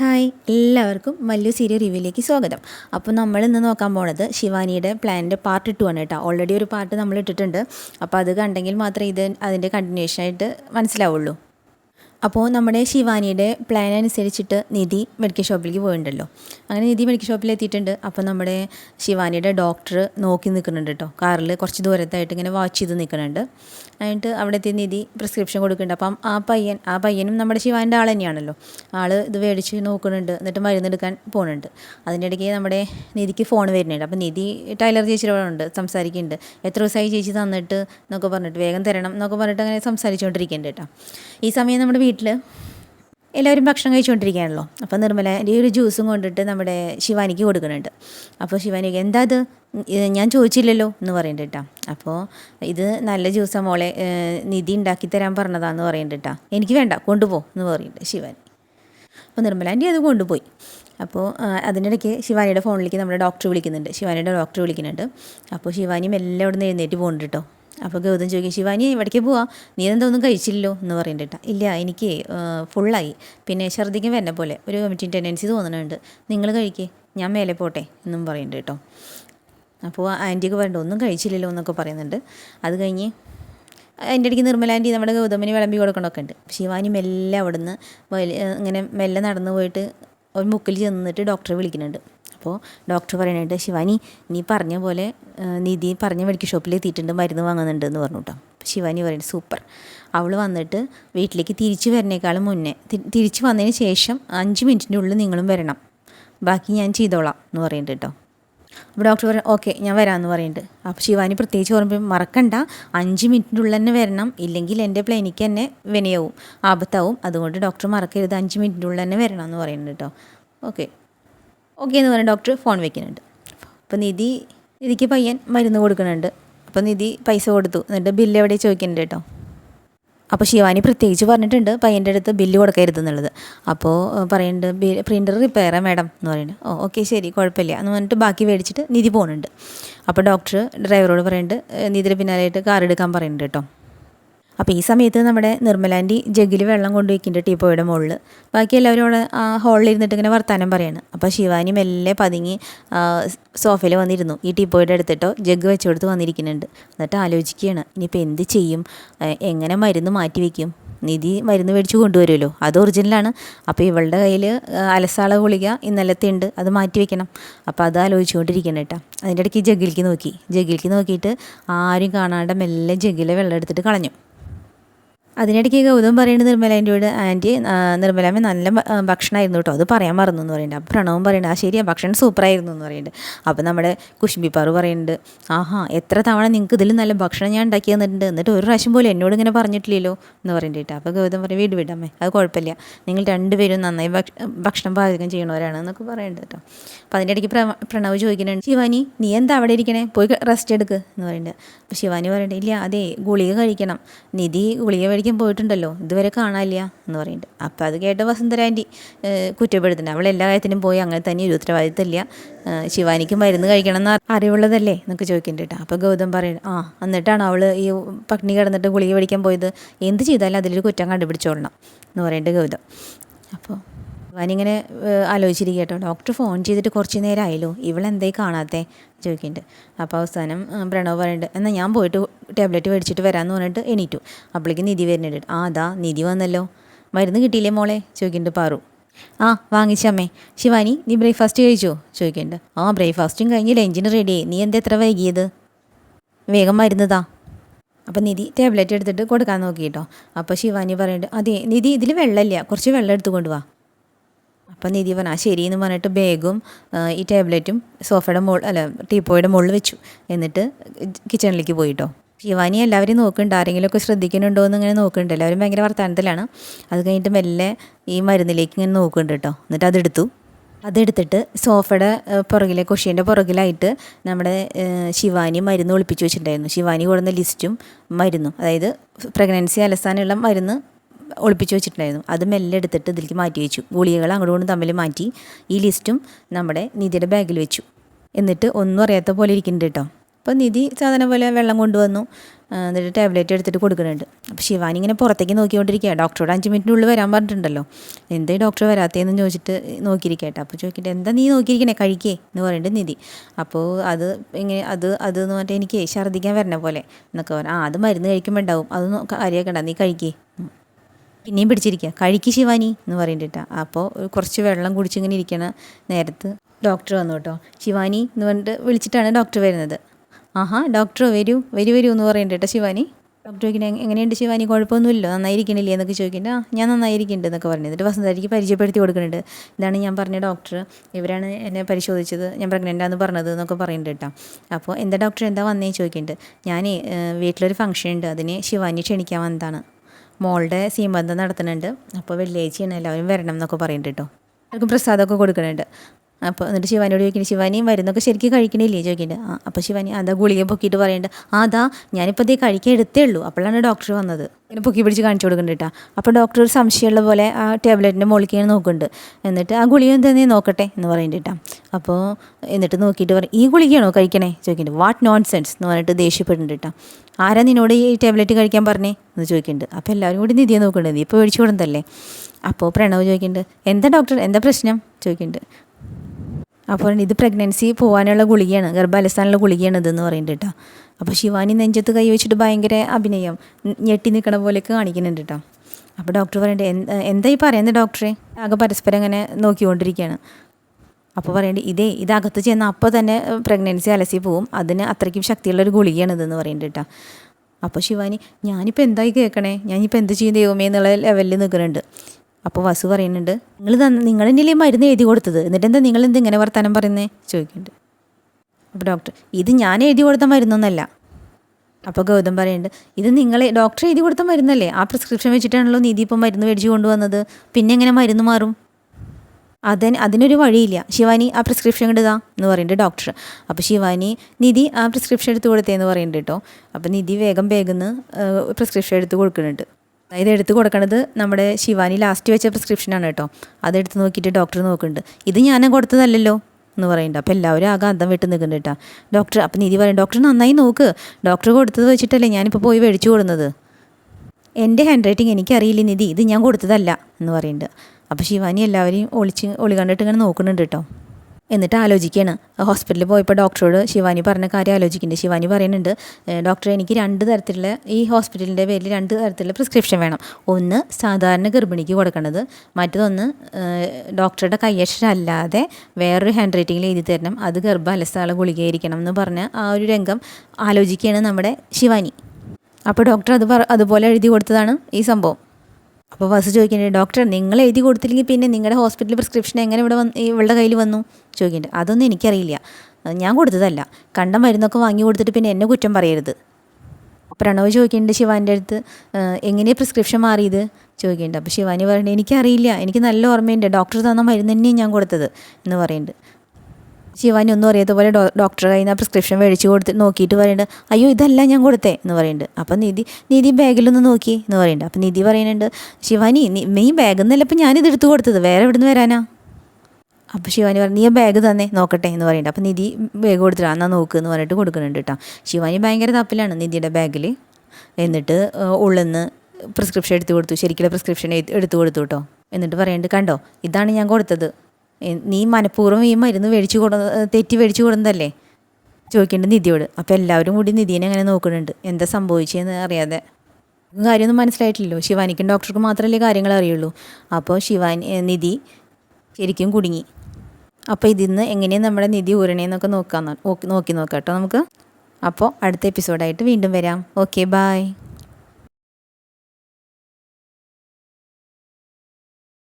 Hi എല്ലാവർക്കും വലിയ serial റിവ്യൂയിലേക്ക് സ്വാഗതം. അപ്പോൾ നമ്മൾ ഇന്ന് നോക്കാൻ പോണത് ശിവാനിയുടെ പ്ലാനിന്റെ പാർട്ട് ടു ആണ് കേട്ടോ. ഓൾറെഡി ഒരു പാർട്ട് നമ്മൾ ഇട്ടിട്ടുണ്ട്. അപ്പോൾ അത് കണ്ടെങ്കിൽ മാത്രമേ ഇത് അതിന്റെ കണ്ടിന്യൂഷൻ ആയിട്ട് മനസ്സിലാവുള്ളൂ. അപ്പോൾ നമ്മുടെ ശിവാനിയുടെ പ്ലാൻ അനുസരിച്ചിട്ട് നിധി മെഡിക്കൽ ഷോപ്പിലേക്ക് പോയിട്ടുണ്ടല്ലോ അങ്ങനെ നിധി മെഡിക്കൽ ഷോപ്പിൽ എത്തിയിട്ടുണ്ട് അപ്പോൾ നമ്മുടെ ശിവാനിയുടെ ഡോക്ടർ നോക്കി നിൽക്കുന്നുണ്ട് കേട്ടോ. കാറിൽ കുറച്ച് ദൂരത്തായിട്ട് ഇങ്ങനെ വാച്ച് ചെയ്ത് നിൽക്കുന്നുണ്ട്. എന്നിട്ട് അവിടെ എത്തി നിധി പ്രിസ്ക്രിപ്ഷൻ കൊടുക്കുന്നുണ്ട്. അപ്പം ആ പയ്യൻ ആ പയ്യനും നമ്മുടെ ശിവാനിന്റെ ആൾ തന്നെയാണല്ലോ. ആൾ ഇത് മേടിച്ച് നോക്കുന്നുണ്ട്. എന്നിട്ട് മരുന്നെടുക്കാൻ പോകുന്നുണ്ട് അതിന്റെ ഇടയ്ക്ക് നമ്മുടെ നിധിക്ക് ഫോൺ വരുന്നുണ്ട്. അപ്പം നിധി ടൈലർ ചേച്ചിയുടെ ഉണ്ട് സംസാരിക്കുന്നുണ്ട്. എത്ര ദിവസമായി ചേച്ചി തന്നിട്ട് എന്നൊക്കെ പറഞ്ഞിട്ട് വേഗം തരണം എന്നൊക്കെ പറഞ്ഞിട്ട് അങ്ങനെ സംസാരിച്ചുകൊണ്ടിരിക്കുന്നുണ്ട് കേട്ടോ. ഈ സമയം നമ്മുടെ വീട്ടിൽ എല്ലാവരും ഭക്ഷണം കഴിച്ചുകൊണ്ടിരിക്കുകയാണല്ലോ. അപ്പോൾ നിർമ്മല ഈ ഒരു ജ്യൂസും കൊണ്ടിട്ട് നമ്മുടെ ശിവാനിക്ക് കൊടുക്കുന്നുണ്ട്. അപ്പോൾ ശിവാനിക്ക് എന്താ ഇത്? ഞാൻ ചോദിച്ചില്ലല്ലോ എന്ന് പറയുന്നുണ്ട് കേട്ടോ. അപ്പോൾ ഇത് നല്ല ജ്യൂസാണ് മോളെ നിധി ഉണ്ടാക്കി തരാൻ പറഞ്ഞതാന്ന് പറയുന്നുണ്ട് കേട്ടോ. എനിക്ക് വേണ്ട കൊണ്ടുപോ എന്ന് പറയുന്നുണ്ട് ശിവാനി. അപ്പോൾ നിർമ്മല ആന്റി അത് കൊണ്ടുപോയി. അപ്പോൾ അതിനിടയ്ക്ക് ശിവാനിയുടെ ഫോണിലേക്ക് നമ്മുടെ ഡോക്ടർ വിളിക്കുന്നുണ്ട്. ശിവാനിയുടെ ഡോക്ടർ വിളിക്കുന്നുണ്ട്. അപ്പോൾ ശിവാനിയും എല്ലാം അവിടെ നിന്ന് എഴുന്നേറ്റ് പോകുന്നുണ്ട് കേട്ടോ. അപ്പോൾ ഗൗതം ചോദിക്കും ശിവാനി ഇവിടേക്ക് പോവാം. നീ എന്താ ഒന്നും കഴിച്ചില്ലല്ലോ? എന്ന് പറയുന്നുണ്ട് ഇല്ല എനിക്ക് ഫുള്ളായി പിന്നെ ഛർദിക്കും വരുന്ന പോലെ. ഒരു വോമിറ്റിംഗ് ടെൻഡൻസി തോന്നുന്നുണ്ട് നിങ്ങൾ കഴിക്കേ. ഞാൻ മേലെ പോട്ടെ എന്നും പറയുന്നുണ്ട് കേട്ടോ. അപ്പോൾ ആന്റിക്ക് പറയണ്ട ഒന്നും കഴിച്ചില്ലല്ലോ എന്നൊക്കെ പറയുന്നുണ്ട്. അത് കഴിഞ്ഞ് അതിന്റെ ഇടയ്ക്ക് നിർമ്മല ആന്റി നമ്മുടെ ഗൗതമിന് വിളമ്പി കൊടുക്കണമൊക്കെ ഉണ്ട്. ശിവാനി മെല്ലെ അവിടുന്ന് ഇങ്ങനെ മെല്ലെ നടന്നു പോയിട്ട് ഒരു മുക്കിൽ ചെന്നിട്ട് ഡോക്ടറെ വിളിക്കുന്നുണ്ട്. അപ്പോൾ ഡോക്ടർ പറയുന്നുണ്ട് ശിവാനി നീ പറഞ്ഞ പോലെ നിധി പറഞ്ഞ മെഡിക്കൽ ഷോപ്പിൽ എത്തിയിട്ടുണ്ട് മരുന്ന് വാങ്ങുന്നുണ്ട് എന്ന് പറഞ്ഞു കേട്ടോ ശിവാനി പറയുന്നത് സൂപ്പർ. അവൾ വന്നിട്ട് വീട്ടിലേക്ക് തിരിച്ചു വരുന്നേക്കാളും മുന്നേ തിരിച്ചു വന്നതിന് ശേഷം അഞ്ച് മിനിറ്റിന്റെ ഉള്ളിൽ നിങ്ങളും വരണം. ബാക്കി ഞാൻ ചെയ്തോളാം എന്ന് പറയുന്നുണ്ട് കേട്ടോ അപ്പോൾ ഡോക്ടർ പറയും ഓക്കെ ഞാൻ വരാമെന്ന് പറയുന്നുണ്ട്. അപ്പോൾ ശിവാനി പ്രത്യേകിച്ച് പറയുമ്പോൾ മറക്കണ്ട അഞ്ച് മിനിറ്റിന്റെ ഉള്ളിൽ തന്നെ വരണം. ഇല്ലെങ്കിൽ എന്റെ പ്ലെയിനിക്ക് തന്നെ വിനയാവും ആപത്താവും. അതുകൊണ്ട് ഡോക്ടർ മറക്കരുത് അഞ്ച് മിനിറ്റിന്റെ ഉള്ളിൽ തന്നെ വരണം എന്ന് പറയുന്നുണ്ട് കേട്ടോ ഓക്കെ. ഓക്കെ എന്ന് പറഞ്ഞ ഡോക്ടർ ഫോൺ വെക്കുന്നുണ്ട്. അപ്പോൾ നിധി നിധിക്ക് പയ്യൻ മരുന്ന് കൊടുക്കുന്നുണ്ട്. അപ്പോൾ നിധി പൈസ കൊടുത്തു. എന്നിട്ട് ബില്ല് എവിടെ ചോദിക്കുന്നുണ്ട് കേട്ടോ? അപ്പോൾ ശിവാനി പ്രത്യേകിച്ച് പറഞ്ഞിട്ടുണ്ട് പയ്യന്റെ അടുത്ത് ബില്ല് കൊടുക്കരുത് എന്നുള്ളത്. അപ്പോൾ പറയുന്നുണ്ട് പ്രിന്റർ ആ മാഡം എന്ന് പറയുന്നുണ്ട്. ഓ ഓക്കെ ശരി കുഴപ്പമില്ല. എന്ന് പറഞ്ഞിട്ട് ബാക്കി മേടിച്ചിട്ട് നിധി പോകുന്നുണ്ട് അപ്പോൾ ഡോക്ടർ ഡ്രൈവറോട് പറയുന്നുണ്ട് നിധിയുടെ പിന്നാലെയായിട്ട് കാർ എടുക്കാൻ പറയുന്നുണ്ട് കേട്ടോ. അപ്പോൾ ഈ സമയത്ത് നമ്മുടെ നിർമ്മലാന്റെ ജഗിൽ വെള്ളം കൊണ്ടുവയ്ക്കുന്നുണ്ട് ടീപ്പോയുടെ മുകളിൽ ബാക്കി എല്ലാവരും അവിടെ ഹാളിൽ ഇരുന്നിട്ട് ഇങ്ങനെ വർത്താനം പറയാണ്. അപ്പോൾ ശിവാനി മെല്ലെ പതുങ്ങി സോഫയിൽ വന്നിരുന്നു. ഈ ടീപ്പോയുടെ അടുത്തിട്ടോ ജഗ് വെച്ച് കൊടുത്ത് വന്നിരിക്കുന്നുണ്ട്. എന്നിട്ട് ആലോചിക്കുകയാണ് ഇനിയിപ്പോൾ എന്ത് ചെയ്യും? എങ്ങനെ മരുന്ന് മാറ്റി വയ്ക്കും നിധി മരുന്ന് മേടിച്ച് കൊണ്ടുവരുമല്ലോ? അത് ഒറിജിനലാണ് അപ്പോൾ ഇവളുടെ കയ്യിൽ അലസാള ഗുളിക ഇന്നലത്തെ ഉണ്ട്. അത് മാറ്റി വെക്കണം. അപ്പോൾ അത് ആലോചിച്ചുകൊണ്ടിരിക്കണം കേട്ടോ. അതിന്റെ ഇടയ്ക്ക് ജഗിലേക്ക് നോക്കി. ജഗിലേക്ക് നോക്കിയിട്ട് ആരും കാണാണ്ട് മെല്ലെ ജഗിലെ വെള്ളം എടുത്തിട്ട് കളഞ്ഞു. അതിനിടയ്ക്ക് ഗൗതം പറയുന്നത് നിർമ്മലേന്റെയോട് ആന്റി നിർമ്മലാമ്മ നല്ല ഭക്ഷണമായിരുന്നു കേട്ടോ. അത് പറയാൻ മറന്നു എന്ന് പറയുന്നുണ്ട് അപ്പോൾ പ്രണവും പറയുന്നുണ്ട് ആ ശരിയാണ് ഭക്ഷണം സൂപ്പറായിരുന്നു എന്ന് പറയുന്നുണ്ട് അപ്പോൾ നമ്മുടെ കുശുംബിപ്പാറ് പറയുന്നുണ്ട് ആഹാ എത്ര തവണ നിങ്ങൾക്ക് ഇതിൽ നല്ല ഭക്ഷണം ഞാൻ ഉണ്ടാക്കി തന്നിട്ടുണ്ട്. എന്നിട്ട് ഒരു പ്രാവശ്യം പോലും എന്നോട് ഇങ്ങനെ പറഞ്ഞിട്ടില്ലല്ലോ എന്ന് പറയുന്നുണ്ട് അപ്പോൾ ഗൗതം പറയും വീട് വിടമ്മേ അത് കുഴപ്പമില്ല. നിങ്ങൾ രണ്ടുപേരും നന്നായി ഭക്ഷ- ഭക്ഷണം പാചകം ചെയ്യണവരാണ് എന്നൊക്കെ പറയുന്നുണ്ട് കേട്ടോ. അപ്പോൾ അതിന്റെ ഇടയ്ക്ക് പ്രണവ് ചോദിക്കുന്നുണ്ട് ശിവാനി നീ എന്താ അവിടെ ഇരിക്കണേ? പോയി റെസ്റ്റ് എടുക്ക് എന്ന് പറയുന്നുണ്ട് അപ്പോൾ ശിവാനി പറയുന്നുണ്ട് ഇല്ല അതെ ഗുളിക കഴിക്കണം. നിധി ഗുളിക മേടിക്കാൻ പോയിട്ടുണ്ടല്ലോ ഇതുവരെ കാണാനില്ല എന്ന് പറയുന്നുണ്ട് അപ്പോൾ അത് കേട്ട വസുന്ധര ആന്റി കുറ്റപ്പെടുത്തുന്നുണ്ട് അവൾ എല്ലാ കാര്യത്തിനും പോയി അങ്ങനെ തന്നെ ഒരു ഉത്തരവാദിത്തമില്ല. ശിവാനിക്ക് മരുന്ന് കഴിക്കണം എന്ന് അറിവുള്ളതല്ലേ എന്നൊക്കെ ചോദിക്കുന്നുണ്ട് കേട്ടോ. അപ്പോൾ ഗൗതം പറയുന്നത് ആ എന്നിട്ടാണ് അവൾ ഈ പട്ടിണി കിടന്നിട്ട് ഗുളിക മേടിക്കാൻ പോയത്? എന്ത് ചെയ്താലും അതിലൊരു കുറ്റം കണ്ടുപിടിച്ചോളണം എന്ന് പറയുന്നുണ്ട് ഗൗതം. അപ്പോൾ ഞാനിങ്ങനെ ആലോചിച്ചിരിക്കുക കേട്ടോ ഡോക്ടർ ഫോൺ ചെയ്തിട്ട് കുറച്ച് നേരം ആയല്ലോ ഇവളെന്തേ കാണാത്തേ? ചോദിക്കുന്നുണ്ട്. അപ്പോൾ അവസാനം പ്രണവ് പറയുന്നുണ്ട് എന്നാൽ ഞാൻ പോയിട്ട് ടാബ്ലറ്റ് മേടിച്ചിട്ട് വരാമെന്ന് പറഞ്ഞിട്ട് എണീറ്റു. അപ്പോഴേക്ക് നിധി വരുന്നുണ്ട്. ആ അതാ നിധി വന്നല്ലോ. മരുന്ന് കിട്ടിയില്ലേ മോളെ? ചോദിക്കുന്നുണ്ട് പാറു. ആ വാങ്ങിച്ചമ്മേ ശിവാനി നീ ബ്രേക്ക്ഫാസ്റ്റ് കഴിച്ചോ? ചോദിക്കുന്നുണ്ട്. ആ ബ്രേക്ക്ഫാസ്റ്റും കഴിഞ്ഞ് ലഞ്ചിന് റെഡിയായി നീ എന്താ എത്ര വൈകിയത്? വേഗം മരുന്നതാ അപ്പോൾ നിധി ടാബ്ലറ്റ് എടുത്തിട്ട് കൊടുക്കാൻ നോക്കി കേട്ടോ അപ്പോൾ ശിവാനി പറയുന്നുണ്ട് അതെ നിധി ഇതിൽ വെള്ളമില്ല. കുറച്ച് വെള്ളം എടുത്ത് കൊണ്ടുവാ. അപ്പം നിധി പറഞ്ഞു ആ ശരി എന്ന് പറഞ്ഞിട്ട് ബാഗും ഈ ടാബ്ലറ്റും സോഫയുടെ മുകളിൽ അല്ല ടീപ്പോയുടെ മുകളിൽ വെച്ചു. എന്നിട്ട് കിച്ചണിലേക്ക് പോയിട്ടോ. ശിവാനി എല്ലാവരെയും നോക്കുന്നുണ്ട്. ആരെങ്കിലുമൊക്കെ ശ്രദ്ധിക്കുന്നുണ്ടോ എന്ന് ഇങ്ങനെ നോക്കുന്നുണ്ട്. എല്ലാവരും ഭയങ്കര വർത്തമാനത്തിലാണ് അത് കഴിഞ്ഞിട്ട് മെല്ലെ ഈ മരുന്നിലേക്ക് ഇങ്ങനെ നോക്കുന്നുണ്ട് കേട്ടോ. എന്നിട്ട് അതെടുത്തു. അതെടുത്തിട്ട് സോഫയുടെ പുറകിലെ കൊഷീന്റെ പുറകിലായിട്ട് നമ്മുടെ ശിവാനി മരുന്ന് ഒളിപ്പിച്ച് വെച്ചിട്ടുണ്ടായിരുന്നു. ശിവാനി കൊടുന്ന ലിസ്റ്റും മരുന്നും. അതായത് പ്രഗ്നൻസി അലസാനുള്ള മരുന്ന് ഒളിപ്പിച്ച് വെച്ചിട്ടുണ്ടായിരുന്നു. അത് മെല്ലെ എടുത്തിട്ട് ഇതിലേക്ക് മാറ്റി വെച്ചു. ഗുളികകൾ അങ്ങോട്ടും തമ്മിൽ മാറ്റി ഈ ലിസ്റ്റും നമ്മുടെ നിധിയുടെ ബാഗിൽ വെച്ചു. എന്നിട്ട് ഒന്നും അറിയാത്ത പോലെ ഇരിക്കുന്നുണ്ട് കേട്ടോ. അപ്പോൾ നിധി സാധനം പോലെ വെള്ളം കൊണ്ടുവന്നു. എന്നിട്ട് ടാബ്ലറ്റ് എടുത്തിട്ട് കൊടുക്കുന്നുണ്ട്. അപ്പോൾ ശിവാനി ഇങ്ങനെ പുറത്തേക്ക് നോക്കിക്കൊണ്ടിരിക്കുക ഡോക്ടറോട് അഞ്ച് മിനിറ്റിനുള്ളിൽ വരാൻ പറഞ്ഞിട്ടുണ്ടല്ലോ. എന്തേ ഡോക്ടർ വരാത്തേന്ന് ചോദിച്ചിട്ട് നോക്കിയിരിക്കട്ടെ അപ്പോൾ ചോദിക്കട്ടെ എന്താ നീ നോക്കിയിരിക്കണേ? കഴിക്കേ എന്ന് പറഞ്ഞിട്ട് നിധി. അപ്പോൾ അത് ഇങ്ങനെ അത് അത് എന്ന് പറഞ്ഞിട്ട് എനിക്ക് ഛർദ്ദിക്കാൻ വരണ പോലെ എന്നൊക്കെ പറഞ്ഞു. ആ അത് മരുന്ന് കഴിക്കുമ്പോൾ ഉണ്ടാവും. അതൊന്നും കാര്യമാക്കണ്ട. നീ കഴിക്കേ. പിന്നെയും പിടിച്ചിരിക്കുക കഴിക്ക് ശിവാനി എന്ന് പറയുന്നുണ്ട് അപ്പോൾ കുറച്ച് വെള്ളം കുടിച്ചിങ്ങനെ ഇരിക്കണ നേരത്ത് ഡോക്ടർ വന്നു കേട്ടോ. ശിവാനി എന്ന് പറഞ്ഞിട്ട് വിളിച്ചിട്ടാണ് ഡോക്ടർ വരുന്നത്. ആഹാ ഡോക്ടർ വരൂ വരൂ വരൂ എന്ന് പറയുന്നുണ്ട് കേട്ടോ ശിവാനി. ഡോക്ടർ ചോദിക്കുന്നത് എങ്ങനെയുണ്ട് ശിവാനി? കുഴപ്പമൊന്നുമില്ലോ നന്നായിരിക്കണില്ലേ? എന്നൊക്കെ ചോദിക്കുന്നുണ്ട് ആ ഞാൻ നന്നായിരിക്കുന്നുണ്ട് എന്നൊക്കെ പറഞ്ഞു. എന്നിട്ട് വസന്തരിക്ക് പരിചയപ്പെടുത്തി കൊടുക്കുന്നുണ്ട്. ഇതാണ് ഞാൻ പറഞ്ഞ ഡോക്ടർ. ഇവരാണ് എന്നെ പരിശോധിച്ചത്. ഞാൻ പ്രഗ്നന്റാന്ന് പറഞ്ഞത് എന്നൊക്കെ പറയുന്നുണ്ട് കേട്ടോ അപ്പോൾ എന്താ ഡോക്ടർ? എന്താ വന്നേ? ചോദിക്കുന്നുണ്ട് ഞാൻ വീട്ടിലൊരു ഫംഗ്ഷൻ ഉണ്ട് അതിന് ശിവാനി ക്ഷണിക്കാൻ വന്നതാണ്. മോളുടെ സീമന്തം നടത്തുന്നുണ്ട്. അപ്പോൾ വെള്ളിയാഴ്ചയാണ് എല്ലാവരും വരണം എന്നൊക്കെ പറയുന്നുണ്ട് കേട്ടോ. എല്ലാവർക്കും പ്രസാദമൊക്കെ കൊടുക്കുന്നുണ്ട്. അപ്പോൾ എന്നിട്ട് ശിവാനിയോട് ചോദിക്കുന്നത് ശിവാനിയും മരുന്നൊക്കെ ശരിക്കും കഴിക്കണില്ലേ? ചോദിക്കുന്നുണ്ട് ആ അപ്പോൾ ശിവാനി അതാ ഗുളിക പൊക്കിയിട്ട് പറയേണ്ടത് അതാ ഞാനിപ്പോൾ ഇതേ കഴിക്കാൻ എടുത്തേ ഉള്ളൂ. അപ്പോഴാണ് ഡോക്ടർ വന്നത്. ഇങ്ങനെ പൊക്കി പിടിച്ച് കാണിച്ചു കൊടുക്കുന്നുണ്ട് കേട്ടോ. അപ്പോൾ ഡോക്ടർ ഒരു സംശയമുള്ള പോലെ ആ ടാബ്ലറ്റിന്റെ മുകളിലേക്ക് ഇങ്ങനെ നോക്കുന്നുണ്ട്. എന്നിട്ട് ആ ഗുളിക എന്താ നോക്കട്ടെ എന്ന് പറയുന്നുണ്ട് കേട്ടോ. അപ്പോൾ എന്നിട്ട് നോക്കിയിട്ട് പറയും ഈ ഗുളികയാണോ കഴിക്കണേ? ചോദിക്കുന്നുണ്ട്. വാട്ട് നോൺ സെൻസ് എന്ന് പറഞ്ഞിട്ട് ദേഷ്യപ്പെടുന്നുണ്ട് കേട്ടോ. ആരാ നിന്നോട് ഈ ടാബ്ലറ്റ് കഴിക്കാൻ പറഞ്ഞേ? എന്ന് ചോദിക്കുന്നുണ്ട്. അപ്പോൾ എല്ലാവരും കൂടി നിധിയെ നോക്കുന്നുണ്ട്. നീ ഇപ്പോൾ മേടിച്ചു കൊടുത്തല്ലേ അപ്പോൾ പ്രണവ് ചോദിക്കുന്നുണ്ട്. എന്താ ഡോക്ടർ? എന്താ പ്രശ്നം? ചോദിക്കുന്നുണ്ട്. അപ്പോൾ ഇത് പ്രഗ്നൻസി പോകാനുള്ള ഗുളികയാണ് ഗർഭാലസ്ഥാനുള്ള ഗുളികയാണ് ഇതെന്ന് പറയുന്നുണ്ട് കേട്ടോ അപ്പോൾ ശിവാനി നെഞ്ചത്ത് കൈ വെച്ചിട്ട് ഭയങ്കര അഭിനയം ഞെട്ടി നിൽക്കണ പോലെയൊക്കെ കാണിക്കുന്നുണ്ട് കേട്ടോ അപ്പോൾ ഡോക്ടർ പറയണ്ടേ എന്താ പറയുന്നത് ഡോക്ടറെ ആകെ പരസ്പരം അങ്ങനെ നോക്കിക്കൊണ്ടിരിക്കുകയാണ് അപ്പോൾ പറയേണ്ടത് ഇതേ ഇതകത്ത് ചെന്ന് അപ്പോൾ തന്നെ പ്രഗ്നൻസി അലസി പോവും അതിന് അത്രയ്ക്കും ശക്തിയുള്ള ഒരു ഗുളികയാണ് ഇതെന്ന് പറയുന്നുണ്ട് കേട്ടോ അപ്പോൾ ശിവാനി ഞാനിപ്പോൾ എന്തായി കേൾക്കണേ ഞാനിപ്പോൾ എന്ത് ചെയ്യും ദൈവമേ എന്നുള്ള ലെവലിൽ നിൽക്കുന്നുണ്ട് അപ്പോൾ വസു പറയുന്നുണ്ട് നിങ്ങൾ തന്ന നിങ്ങൾ തന്നെയല്ലേ മരുന്ന് എഴുതി കൊടുത്തത്? എന്നിട്ട് എന്താ നിങ്ങൾ എന്ത് ഇങ്ങനെ വർത്താനം പറയുന്നേ? ചോദിക്കുന്നുണ്ട്. അപ്പോൾ ഡോക്ടർ ഇത് ഞാൻ എഴുതി കൊടുത്ത മരുന്നൊന്നല്ല. അപ്പോൾ ഗൗതം പറയുന്നുണ്ട് ഇത് നിങ്ങളെ ഡോക്ടർ എഴുതി കൊടുത്ത മരുന്നല്ലേ? ആ പ്രിസ്ക്രിപ്ഷൻ വെച്ചിട്ടാണല്ലോ നീതി ഇപ്പം മരുന്ന് മേടിച്ച് കൊണ്ടുവന്നത്. പിന്നെ എങ്ങനെ മരുന്ന് മാറും? അതിന് അതിനൊരു വഴിയില്ല. ശിവാനി ആ പ്രിസ്ക്രിപ്ഷൻ ഇടുക എന്ന് പറയുന്നുണ്ട് ഡോക്ടർ അപ്പോൾ ശിവാനി നിധി ആ പ്രിസ്ക്രിപ്ഷൻ എടുത്ത് കൊടുത്തേന്ന് പറയുന്നുണ്ട് കേട്ടോ. അപ്പോൾ നിധി വേഗം വേഗം പ്രിസ്ക്രിപ്ഷൻ എടുത്ത് കൊടുക്കുന്നുണ്ട്. അതായത് എടുത്ത് കൊടുക്കണത് നമ്മുടെ ശിവാനി ലാസ്റ്റ് വെച്ച പ്രിസ്ക്രിപ്ഷനാണ് കേട്ടോ. അതെടുത്ത് നോക്കിയിട്ട് ഡോക്ടർ നോക്കുന്നുണ്ട്. ഇത് ഞാൻ കൊടുത്തതല്ലല്ലോ എന്ന് പറയുന്നുണ്ട്. അപ്പോൾ എല്ലാവരും ആകെ അന്തം വിട്ട് നിൽക്കുന്നുണ്ട് കേട്ടോ. ഡോക്ടർ അപ്പോൾ നീതി പറയും ഡോക്ടർ നന്നായി നോക്ക്. ഡോക്ടർ കൊടുത്തത് വെച്ചിട്ടല്ലേ ഞാനിപ്പോൾ പോയി മേടിച്ചു കൊടുക്കുന്നത് എന്റെ ഹാൻഡ് റൈറ്റിംഗ് എനിക്കറിയില്ല നിധി. ഇത് ഞാൻ കൊടുത്തതല്ല എന്ന് പറയുന്നുണ്ട്. അപ്പോൾ ശിവാനി എല്ലാവരെയും ഒളിച്ച് ഒളി കണ്ടിട്ട് ഇങ്ങനെ നോക്കുന്നുണ്ട് കേട്ടോ. എന്നിട്ട് ആലോചിക്കുകയാണ്. ഹോസ്പിറ്റലിൽ പോയപ്പോൾ ഡോക്ടറോട് ശിവാനി പറഞ്ഞ കാര്യം ആലോചിക്കുന്നുണ്ട്. ശിവാനി പറയുന്നുണ്ട് "ഏഹ് ഡോക്ടർ എനിക്ക് രണ്ട് തരത്തിലുള്ള ഈ ഹോസ്പിറ്റലിന്റെ പേരിൽ രണ്ട് തരത്തിലുള്ള പ്രിസ്ക്രിപ്ഷൻ വേണം. ഒന്ന് സാധാരണ ഗർഭിണിക്ക് കൊടുക്കേണ്ടത് മറ്റൊന്ന് ഡോക്ടറുടെ കയ്യക്ഷരം അല്ലാതെ വേറൊരു ഹാൻഡ് റൈറ്റിങ്ങിൽ എഴുതി തരണം. അത് ഗർഭാലസ്ഥാള ഗുളികയായിരിക്കണം എന്ന് പറഞ്ഞ ആ ഒരു രംഗം ആലോചിക്കുകയാണ് നമ്മുടെ ശിവാനി. അപ്പോൾ ഡോക്ടർ അത് അതുപോലെ എഴുതി കൊടുത്തതാണ് ഈ സംഭവം. അപ്പോൾ ബസ് ചോദിക്കേണ്ടത് ഡോക്ടർ നിങ്ങൾ എഴുതി കൊടുത്തില്ലെങ്കിൽ പിന്നെ നിങ്ങളുടെ ഹോസ്പിറ്റൽ പ്രിസ്ക്രിപ്ഷൻ എങ്ങനെ ഇവിടെ വന്ന് ഇവളുടെ കയ്യിൽ വന്നു? ചോദിക്കേണ്ടത് അതൊന്നും എനിക്കറിയില്ല. ഞാൻ കൊടുത്തതല്ല. കണ്ട മരുന്നൊക്കെ വാങ്ങി കൊടുത്തിട്ട് പിന്നെ എന്നെ കുറ്റം പറയരുത്. പ്രണവ് ചോദിക്കേണ്ടത് ശിവാന്റെ അടുത്ത് എങ്ങനെയാണ് പ്രിസ്ക്രിപ്ഷൻ മാറിയത്? ചോദിക്കേണ്ടത് അപ്പോൾ ശിവാനി പറയുന്നത് എനിക്കറിയില്ല. എനിക്ക് നല്ല ഓർമ്മയുണ്ട്. ഡോക്ടർ തന്ന മരുന്ന് തന്നെയാണ് ഞാൻ കൊടുത്തത്. എന്ന് പറയുന്നുണ്ട് ശിവാനി ഒന്നും അറിയാത്ത പോലെ ഡോ കയ്യിൽ നിന്ന് പ്രിസ്ക്രിപ്ഷൻ മേടിച്ച് കൊടുത്ത് നോക്കിയിട്ട് പറയുന്നുണ്ട് അയ്യോ ഇതല്ല ഞാൻ കൊടുത്തേ എന്ന് പറയുന്നുണ്ട് അപ്പം നിധി നിധി ബാഗിലൊന്ന് നോക്കി എന്ന് പറയുന്നുണ്ട് അപ്പം നിധി പറയുന്നുണ്ട് ശിവാനി നീ ബാഗിൽ നിന്നല്ല ഇപ്പം ഞാനിത് എടുത്തു കൊടുത്തത് വേറെ എവിടെ നിന്ന് വരാനാ? അപ്പോൾ ശിവാനി പറഞ്ഞു നീ ആ ബാഗ് തന്നെ നോക്കട്ടെ എന്ന് പറയുന്നുണ്ട് അപ്പം നിധി ബാഗ് കൊടുത്തിട്ട് എന്നാൽ നോക്ക് എന്ന് പറഞ്ഞിട്ട് കൊടുക്കുന്നുണ്ട് കേട്ടോ. ശിവാനി ഭയങ്കര തപ്പിലാണ് നിധിയുടെ ബാഗിൽ എന്നിട്ട് ഉള്ളിൽ നിന്ന് പ്രിസ്ക്രിപ്ഷൻ എടുത്തു കൊടുത്തു ശരിക്കുള്ള പ്രിസ്ക്രിപ്ഷൻ എടുത്തു കൊടുത്തു കേട്ടോ. എന്നിട്ട് പറയുന്നുണ്ട് കണ്ടോ ഇതാണ് ഞാൻ കൊടുത്തത്. നീ മനഃപൂർവം ഈ മരുന്ന് മേടിച്ചു കൊടു തെറ്റി മേടിച്ചു കൊടുന്നതല്ലേ? ചോദിക്കേണ്ടത് നിധിയോട്. അപ്പോൾ എല്ലാവരും കൂടി നിധീനെ അങ്ങനെ നോക്കുന്നുണ്ട്. എന്താ സംഭവിച്ചതെന്ന് അറിയാതെ. കാര്യമൊന്നും മനസ്സിലായിട്ടില്ലല്ലോ. ശിവാനിക്കും ഡോക്ടർക്ക് മാത്രമല്ലേ കാര്യങ്ങൾ അറിയുള്ളൂ. അപ്പോൾ ശിവാനി നിധി ശരിക്കും കുടുങ്ങി. അപ്പോൾ ഇതിന്ന് എങ്ങനെയാണ് നമ്മുടെ നിധി ഊരണേന്നൊക്കെ നോക്കാം നോക്കി നോക്കാം കേട്ടോ നമുക്ക്. അപ്പോൾ അടുത്ത എപ്പിസോഡായിട്ട് വീണ്ടും വരാം. Okay bye